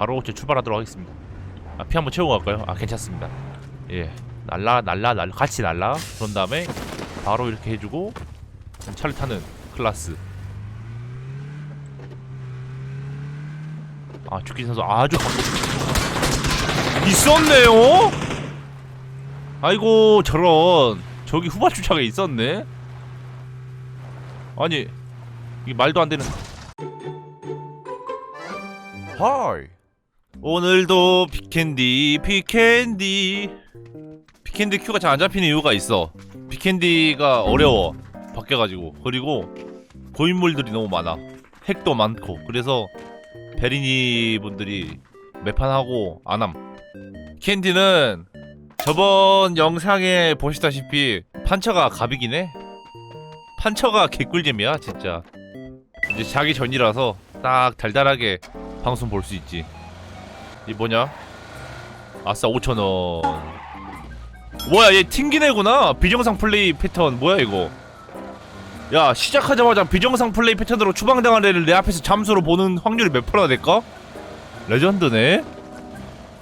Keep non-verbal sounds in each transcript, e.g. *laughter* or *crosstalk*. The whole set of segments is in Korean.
바로 제 출발하도록 하겠습니다. 아, 피 한번 채우고 갈까요? 아 괜찮습니다. 예, 날라 날라 날라 같이 날라. 그런 다음에 바로 이렇게 해주고 차를 타는 클라스. 아 주키 선수 아주 방금 있었네요. 아이고 저런 저기 후발 주차가 있었네. 아니 이게 말도 안 되는. 하이. 오늘도 피캔디 피캔디 피캔디 큐가 잘 안 잡히는 이유가 있어. 피캔디가 어려워 바뀌어가지고 그리고 고인물들이 너무 많아. 핵도 많고 그래서 베리니 분들이 매판하고 안함. 캔디는 저번 영상에 보시다시피 판처가 갑이긴 해. 판처가 개꿀잼이야 진짜. 이제 자기 전이라서 딱 달달하게 방송 볼 수 있지. 이 뭐냐? 아싸 5천원. 뭐야 얘 튕기네구나. 비정상 플레이 패턴. 뭐야 이거? 야 시작하자마자 비정상 플레이 패턴으로 추방당한 애를 내 앞에서 잠수로 보는 확률이 몇 프로나 될까? 레전드네.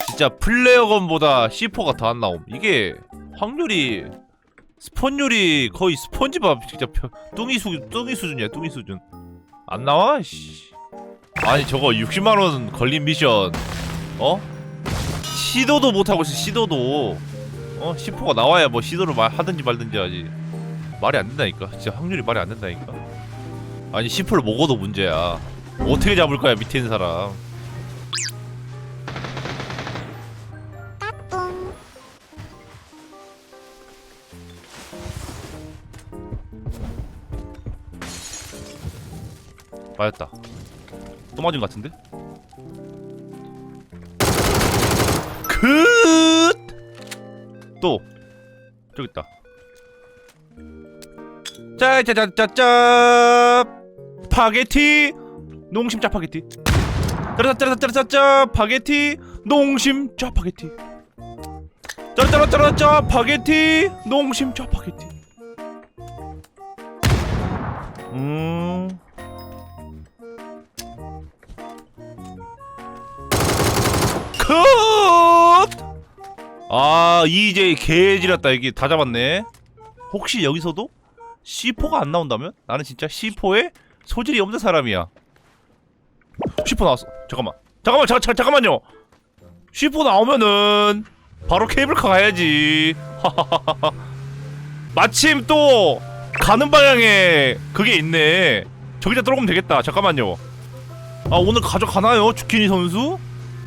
진짜 플레어건보다 C4가 더 안 나옴. 이게 확률이 스폰율이 거의 스폰지밥 진짜 펴- 뚱이 수 뚱이 수준이야 뚱이 수준. 안 나와? 씨. 아니 저거 60만 원 걸린 미션 어? 시도도 못하고 있어 시도도 어? 10호가 나와야 뭐 시도를 말 하든지 말든지 하지 말이 안 된다니까 진짜 확률이 말이 안 된다니까 아니 10호를 먹어도 문제야 어떻게 잡을 거야 밑에 있는 사람 맞았다 또 맞은 것 같은데? 또 저기 있다. 짜자자자자 파게티 농심 짜파게티. 짜라짜라짜라짜 파게티 농심 짜파게티. 짜라짜라짜라짜 파게티 농심 짜파게티. 음. 컷! 아 이제 개지렸다. 여기 다 잡았네. 혹시 여기서도 C4가 안 나온다면? 나는 진짜 C4에 소질이 없는 사람이야. C4 나왔어. 잠깐만. 잠깐만 자, 자, 잠깐만요. C4 나오면은 바로 케이블카 가야지. *laughs* 마침 또 가는 방향에 그게 있네. 저기다 떨어가면 되겠다. 잠깐만요. 아 오늘 가져가나요? 주키니 선수?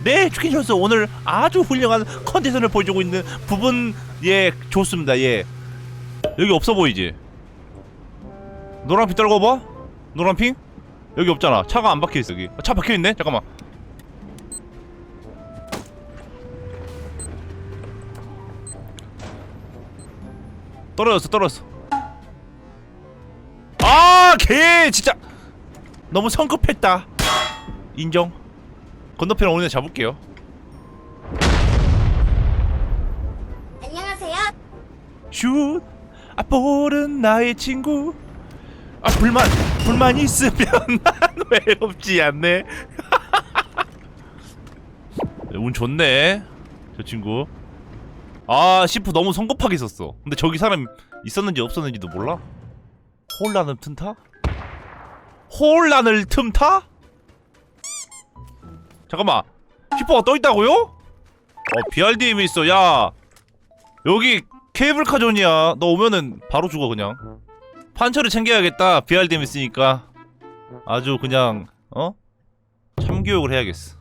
네, 선수 오늘 아주 훌륭한 컨디션을 보여주고 있는 부분 예 좋습니다. 예 여기 없어 보이지? 노란핑 떨궈봐. 노란핑 여기 없잖아. 차가 안 박혀 있어 여기. 차 박혀 있네. 잠깐만. 떨어졌어, 떨어졌어. 아, 개 진짜 너무 성급했다. 인정. 건너편 오늘 잡을게요. 안녕하세요. 슛! 아, 볼은 나의 친구. 아, 불만, 불만 있으면 *laughs* 난 외롭지 않네. *laughs* 운 좋네. 저 친구. 아, 시프 너무 성급하게 있었어. 근데 저기 사람 있었는지 없었는지도 몰라? 혼란을 틈타? 혼란을 틈타? 잠깐만. 시퍼가 떠 있다고요? 어, BRDM이 있어. 야. 여기 케이블카 존이야. 너 오면은 바로 죽어 그냥. 판처를 챙겨야겠다. BRDM 있으니까. 아주 그냥 어? 참교육을 해야겠어.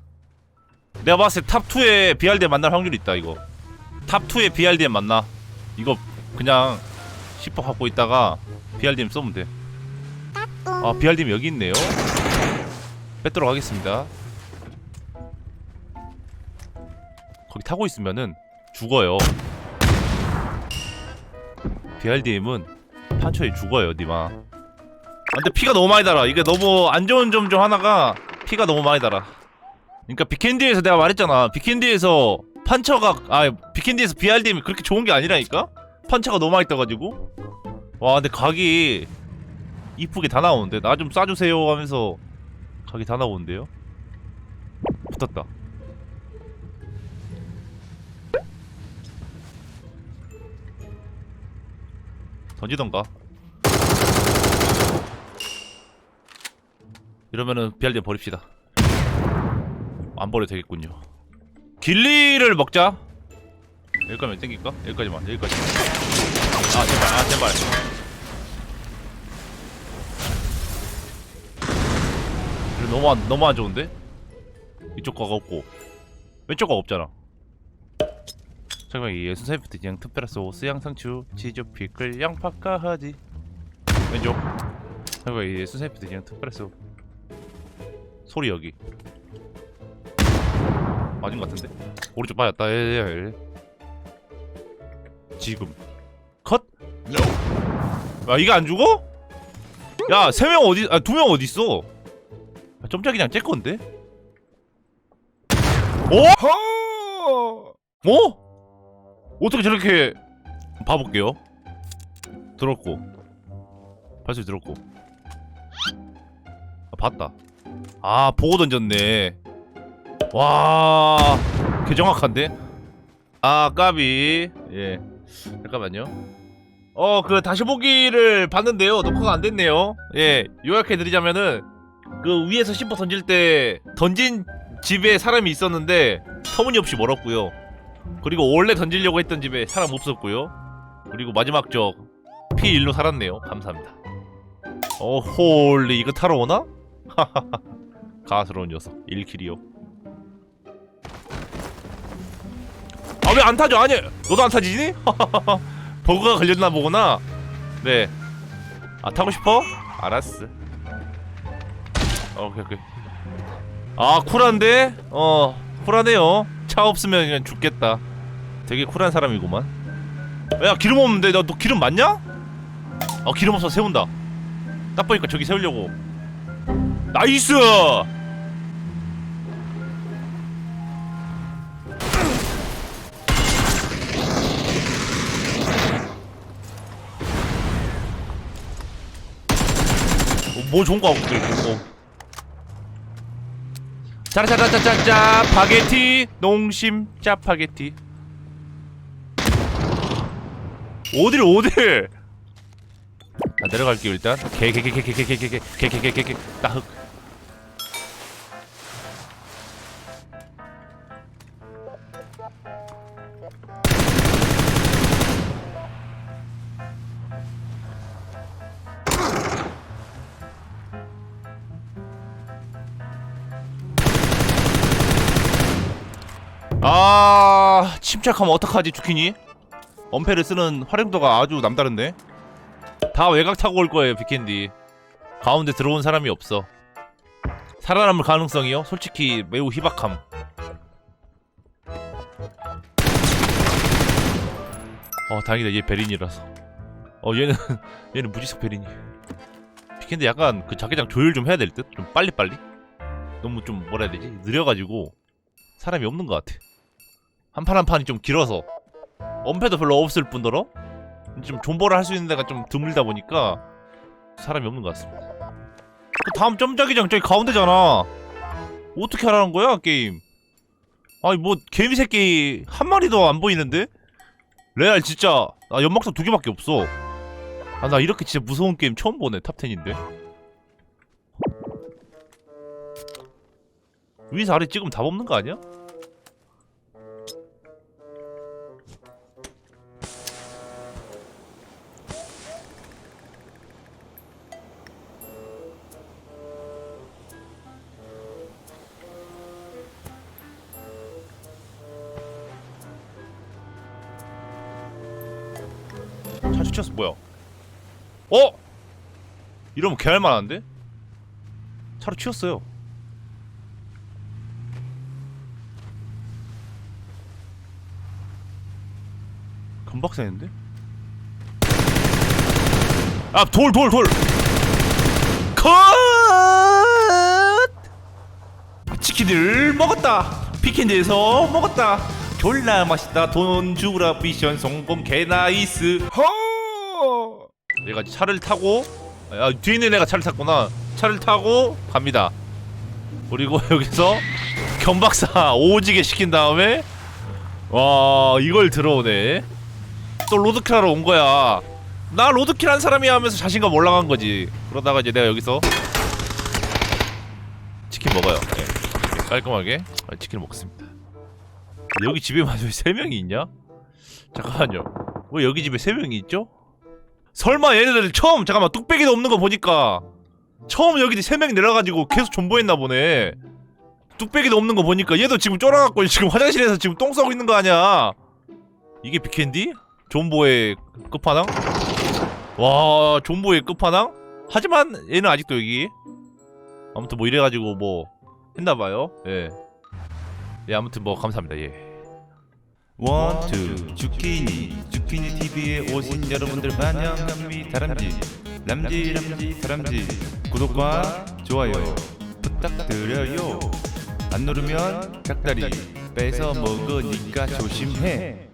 내가 봤을 때 탑 2에 BRDM 만날 확률이 있다 이거. 탑 2에 BRDM 만나. 이거 그냥 10번 갖고 있다가 BRDM 써면 돼. 아 BRDM 여기 있네요. 뺏도록 하겠습니다. 거기 타고 있으면은 죽어요. BRDM은 판초에 죽어요, 니마. 아, 근데 피가 너무 많이 달아. 이게 너무 안 좋은 점 중 하나가 피가 너무 많이 달아. 그러니까 비캔디에서 내가 말했잖아. 비캔디에서 판처가 아 비캔디에서 BRDM이 그렇게 좋은 게 아니라니까. 판처가 너무 많이 떠가지고. 와, 근데 각이 이쁘게 다 나오는데 나좀 쏴주세요 하면서 각이 다 나오는데요. 붙었다. 던지던가. 이러면은 비알디엔 버립시다. 안 버려도 되겠군요. 길리를 먹자. 여기까지만 땡길까? 여기까지만 여기까지. 아 제발 아 제발. 너무 안 너무 안 좋은데? 이쪽 거가 없고. 왼쪽 거 없잖아 잠깐만 이 사이프트 그냥 특별한 소스 양상추 치즈 피클 양파까 하지 왼쪽 잠깐만 이 사이프트 그냥 특별한 소 소리 여기 맞은 것 같은데 오른쪽 맞았다 예예예 지금 컷? 아 이게 안 죽어? 야 세 명 어디 아 두 명 어디 있어? 아, 점자 그냥 째 건데? 어? 어? 어떻게 저렇게 봐볼게요. 들었고 발소리 들었고 아, 봤다. 아 보고 던졌네. 와, 개 정확한데? 아 까비. 예. 잠깐만요. 어 그 다시 보기를 봤는데요. 녹화가 안 됐네요. 예. 요약해 드리자면은 그 위에서 심포 던질 때 던진 집에 사람이 있었는데 터무니없이 멀었고요. 그리고 원래 던지려고 했던 집에 사람 없었고요. 그리고 마지막 적 P1로 살았네요. 감사합니다. 어 홀리 이거 타러 오나? *laughs* 가스러운 녀석 1킬이요. 아 왜 안 타죠? 아니 너도 안 타지니? *laughs* 버그가 걸렸나 보구나. 네. 아 타고 싶어? 알았어. 어, 오케이 오케이. 아 쿨한데? 어 쿨하네요. 차 없으면 그냥 죽겠다. 되게 쿨한 사람이구만. 야 기름 없는데 너, 너 기름 맞냐? 어 기름 없어 세운다. 딱 보니까 저기 세우려고. 나이스. 어, 뭐 좋은 거 있고. 어. 짜라짜라짜짜짜 파게티 농심 짜파게티 어딜 어딜 나 내려갈게요 일단 개 개 개 개 개 개 개 개 개 개 개 개개 따흑 아 침착하면 어떡하지 주키니? 엄폐를 쓰는 활용도가 아주 남다른데? 다 외곽 타고 올 거예요 비캔디 가운데 들어온 사람이 없어 살아남을 가능성이요? 솔직히 매우 희박함 어 다행이다 얘 베린이라서 어 얘는 *laughs* 얘는 무지석 베린이 비캔디 약간 그 자기장 조율 좀 해야 될 듯? 좀 빨리빨리? 너무 좀 뭐라 해야 되지? 느려가지고 사람이 없는 것 같아 한 판 한 판이 좀 길어서 엄폐도 별로 없을 뿐더러 좀 존버를 할 수 있는 데가 좀 드물다 보니까 사람이 없는 것 같습니다. 그 다음 점자기장 저기 가운데잖아. 어떻게 하라는 거야 게임? 아니 뭐 개미 새끼 한 마리도 안 보이는데? 레알 진짜 나 연막상 두 개밖에 없어. 아 나 이렇게 진짜 무서운 게임 처음 보네 탑 10인데. 위에서 아래 찍으면 답 없는 거 아니야? 차주 치웠어 뭐야? 어? 이러면 개할 만한데? 차로 치웠어요. 금박 새는데? 아, 돌, 돌, 돌! 컷! 치킨을 먹었다! 피켄드에서 먹었다! 졸라 맛있다. 돈 주라 미션 성공 개나이스. 허 내가 차를 타고 아 뒤에 있는 애가 차를 탔구나. 차를 타고 갑니다. 그리고 *laughs* 여기서 견박사 오지게 시킨 다음에 와 이걸 들어오네. 또 로드킬하러 온 거야. 나 로드킬 한 사람이야 하면서 자신감 올라간 거지. 그러다가 이제 내가 여기서 치킨 먹어요. 네. 깔끔하게. 치킨을 먹습니다 여기 집에 마저 *laughs* 세 명이 있냐? 잠깐만요 왜 여기 집에 세 명이 있죠? 설마 얘네들 처음 잠깐만 뚝배기도 없는 거 보니까 처음 여기 세명 내려가지고 계속 존버했나 보네 뚝배기도 없는 거 보니까 얘도 지금 쫄아갖고 지금 화장실에서 지금 똥 싸고 있는 거 아니야 이게 비캔디? 존보의 끝판왕? 와 존보의 끝판왕? 하지만 얘는 아직도 여기 아무튼 뭐 이래가지고 뭐 했나봐요 예. 예 아무튼 뭐 감사합니다. 예. 원투 주키니. 주키니 TV에 오신 여러분들 환영합니다. 다람쥐 람쥐 람쥐 다람쥐 구독과 좋아요 부탁드려요. 안 누르면 닭다리. 뺏어 먹으니까 조심해